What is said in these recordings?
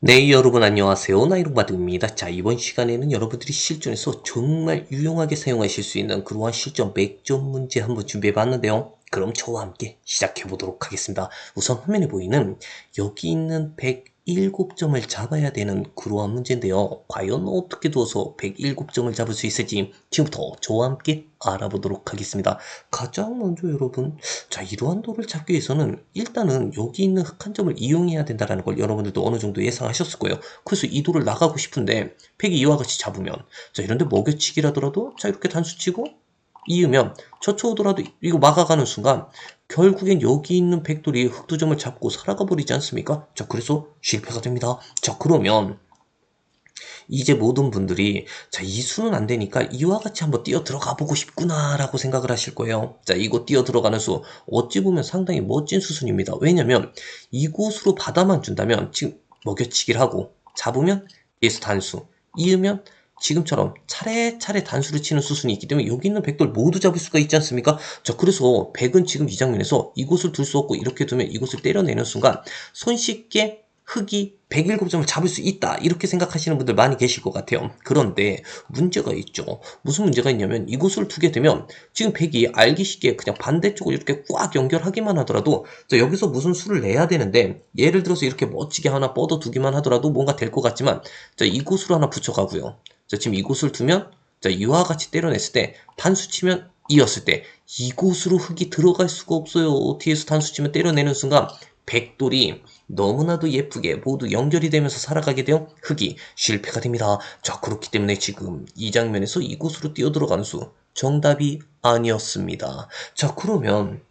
네, 여러분 안녕하세요. 나이롱바드입니다. 자, 이번 시간에는 여러분들이 실전에서 정말 유용하게 사용하실 수 있는 그러한 실전 100점 문제 한번 준비해 봤는데요. 그럼 저와 함께 시작해 보도록 하겠습니다. 우선 화면에 보이는 여기 있는 107점을 잡아야 되는 그러한 문제인데요. 과연 어떻게 두어서 107점을 잡을 수 있을지 지금부터 저와 함께 알아보도록 하겠습니다. 가장 먼저 여러분, 자, 이러한 돌을 잡기 위해서는 일단은 여기 있는 흑한 점을 이용해야 된다는 걸 여러분들도 어느 정도 예상하셨을 거예요. 그래서 이 돌을 나가고 싶은데 팩이 이와 같이 잡으면 자, 이런데 먹여치기라더라도 자, 이렇게 단수치고 이으면 저쳐오더라도 이거 막아가는 순간 결국엔 여기 있는 백돌이 흑두점을 잡고 살아가 버리지 않습니까? 자, 그래서 실패가 됩니다. 자, 그러면 이제 모든 분들이 자, 이 수는 안 되니까 이와 같이 한번 뛰어 들어가 보고 싶구나라고 생각을 하실 거예요. 자, 이곳 뛰어 들어가는 수 어찌 보면 상당히 멋진 수순입니다. 왜냐면 이곳으로 받아만 준다면 지금 먹여치기를 하고 잡으면 예수 단수, 이으면 지금처럼 차례차례 단수를 치는 수순이 있기 때문에 여기 있는 백돌 모두 잡을 수가 있지 않습니까? 자, 그래서 백은 지금 이 장면에서 이곳을 둘 수 없고 이렇게 두면 이곳을 때려내는 순간 손쉽게 흑이 107점을 잡을 수 있다. 이렇게 생각하시는 분들 많이 계실 것 같아요. 그런데 문제가 있죠. 무슨 문제가 있냐면 이곳을 두게 되면 지금 백이 알기 쉽게 그냥 반대쪽을 이렇게 꽉 연결하기만 하더라도 자, 여기서 무슨 수를 내야 되는데 예를 들어서 이렇게 멋지게 하나 뻗어 두기만 하더라도 뭔가 될 것 같지만 자, 이곳으로 하나 붙여가고요. 자, 지금 이곳을 두면 자, 이와 같이 때려냈을 때 단수 치면 이었을 때 이곳으로 흑이 들어갈 수가 없어요. 뒤에서 단수 치면 때려내는 순간 백돌이 너무나도 예쁘게 모두 연결이 되면서 살아가게 되어 흑이 실패가 됩니다. 자, 그렇기 때문에 지금 이 장면에서 이곳으로 뛰어들어가는 수 정답이 아니었습니다. 자, 그러면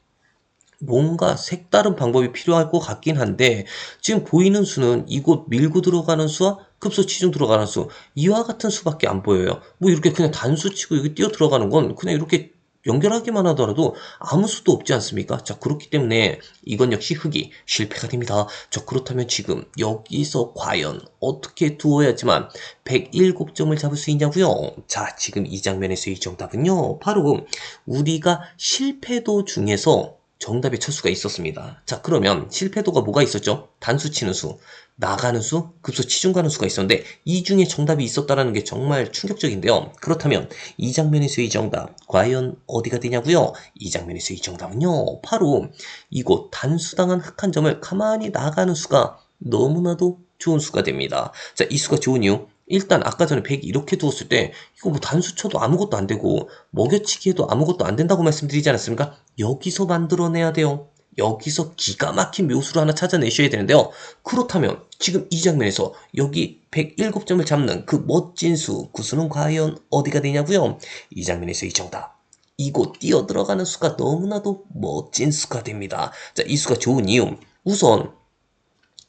뭔가 색다른 방법이 필요할 것 같긴 한데 지금 보이는 수는 이곳 밀고 들어가는 수와 급소 치중 들어가는 수 이와 같은 수밖에 안 보여요. 뭐 이렇게 그냥 단수 치고 여기 뛰어 들어가는 건 그냥 이렇게 연결하기만 하더라도 아무 수도 없지 않습니까? 자, 그렇기 때문에 이건 역시 흑이 실패가 됩니다. 자, 그렇다면 지금 여기서 과연 어떻게 두어야지만 107점을 잡을 수 있냐고요? 자, 지금 이 장면에서의 정답은요. 바로 우리가 실패도 중에서 정답의 첫 수가 있었습니다. 자, 그러면 실패도가 뭐가 있었죠? 단수 치는 수, 나가는 수, 급소 치중 가는 수가 있었는데 이 중에 정답이 있었다라는 게 정말 충격적인데요. 그렇다면 이 장면에서의 정답 과연 어디가 되냐고요? 이 장면에서의 정답은요. 바로 이곳 단수당한 흑한 점을 가만히 나가는 수가 너무나도 좋은 수가 됩니다. 자, 이 수가 좋은 이유 일단 아까 전에 100 이렇게 두었을 때 이거 뭐 단수 쳐도 아무것도 안 되고 먹여치기 해도 아무것도 안 된다고 말씀드리지 않았습니까? 여기서 만들어내야 돼요. 여기서 기가 막힌 묘수를 하나 찾아내셔야 되는데요. 그렇다면 지금 이 장면에서 여기 107점을 잡는 그 멋진 수, 그 수는 과연 어디가 되냐고요? 이 장면에서 이 정답. 이곳 뛰어 들어가는 수가 너무나도 멋진 수가 됩니다. 자, 이 수가 좋은 이유. 우선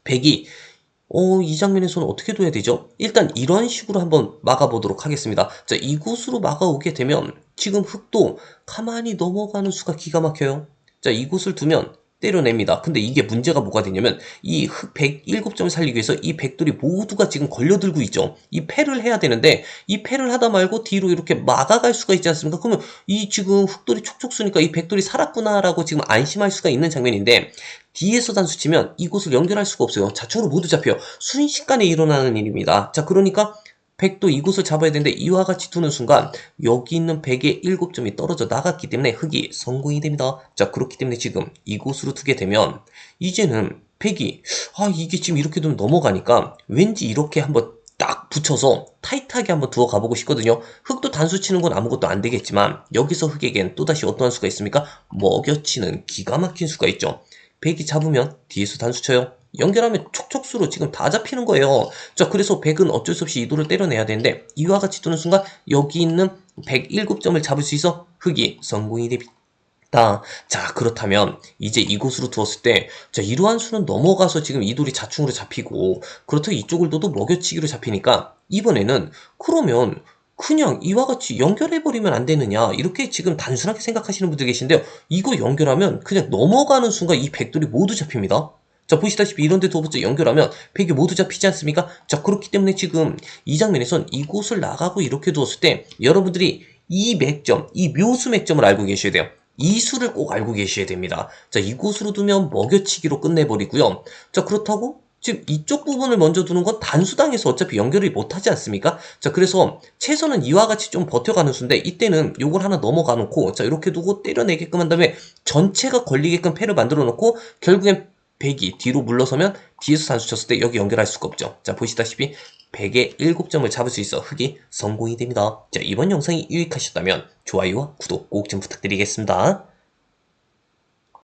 100이 어, 이 장면에서는 어떻게 둬야 되죠? 일단 이런 식으로 한번 막아보도록 하겠습니다. 자, 이곳으로 막아오게 되면 지금 흙도 가만히 넘어가는 수가 기가 막혀요. 자, 이곳을 두면 때려냅니다. 근데 이게 문제가 뭐가 되냐면 이흑 107점을 살리기 위해서 이 백돌이 모두가 지금 걸려들고 있죠. 이 패를 해야 되는데 이 패를 하다 말고 뒤로 이렇게 막아갈 수가 있지 않습니까? 그러면 이 지금 흑돌이 촉촉 쏘니까 이 백돌이 살았구나라고 지금 안심할 수가 있는 장면인데 뒤에서 단수 치면 이곳을 연결할 수가 없어요. 자초로 모두 잡혀요. 순식간에 일어나는 일입니다. 자, 그러니까 백도 이곳을 잡아야 되는데 이와 같이 두는 순간 여기 있는 백의 7점이 떨어져 나갔기 때문에 흑이 성공이 됩니다. 자 그렇기 때문에 지금 이곳으로 두게 되면 이제는 백이 아 이게 지금 이렇게 두면 넘어가니까 왠지 이렇게 한번 딱 붙여서 타이트하게 한번 두어 가보고 싶거든요. 흑도 단수 치는 건 아무것도 안 되겠지만 여기서 흑에겐 또다시 어떠한 수가 있습니까? 먹여치는 기가 막힌 수가 있죠. 백이 잡으면 뒤에서 단수 쳐요. 연결하면 촉촉수로 지금 다 잡히는 거예요. 자, 그래서 100은 어쩔 수 없이 이도를 때려내야 되는데 이와 같이 두는 순간 여기 있는 107점을 잡을 수 있어 흑이 성공이 됩니다. 자, 그렇다면 이제 이곳으로 두었을 때 자, 이러한 수는 넘어가서 지금 이 돌이 자충으로 잡히고 그렇다고 이쪽을 둬도 먹여치기로 잡히니까 이번에는 그러면 그냥 이와 같이 연결해버리면 안 되느냐 이렇게 지금 단순하게 생각하시는 분들 계신데요 이거 연결하면 그냥 넘어가는 순간 이 백돌이 모두 잡힙니다 자 보시다시피 이런 데 두 번째 연결하면 백이 모두 잡히지 않습니까? 자 그렇기 때문에 지금 이 장면에선 이곳을 나가고 이렇게 두었을 때 여러분들이 이 맥점, 이 묘수 맥점을 알고 계셔야 돼요. 이 수를 꼭 알고 계셔야 됩니다. 자 이곳으로 두면 먹여치기로 끝내버리고요. 자 그렇다고 지금 이쪽 부분을 먼저 두는 건 단수당해서 어차피 연결을 못하지 않습니까? 자, 그래서 최선은 이와 같이 좀 버텨가는 수인데 이때는 요걸 하나 넘어가 놓고 자, 이렇게 두고 때려내게끔 한 다음에 전체가 걸리게끔 패를 만들어 놓고 결국엔 100이 뒤로 물러서면 뒤에서 단수 쳤을 때 여기 연결할 수가 없죠. 자, 보시다시피 100에 7점을 잡을 수 있어 흑이 성공이 됩니다. 자, 이번 영상이 유익하셨다면 좋아요와 구독 꼭 좀 부탁드리겠습니다.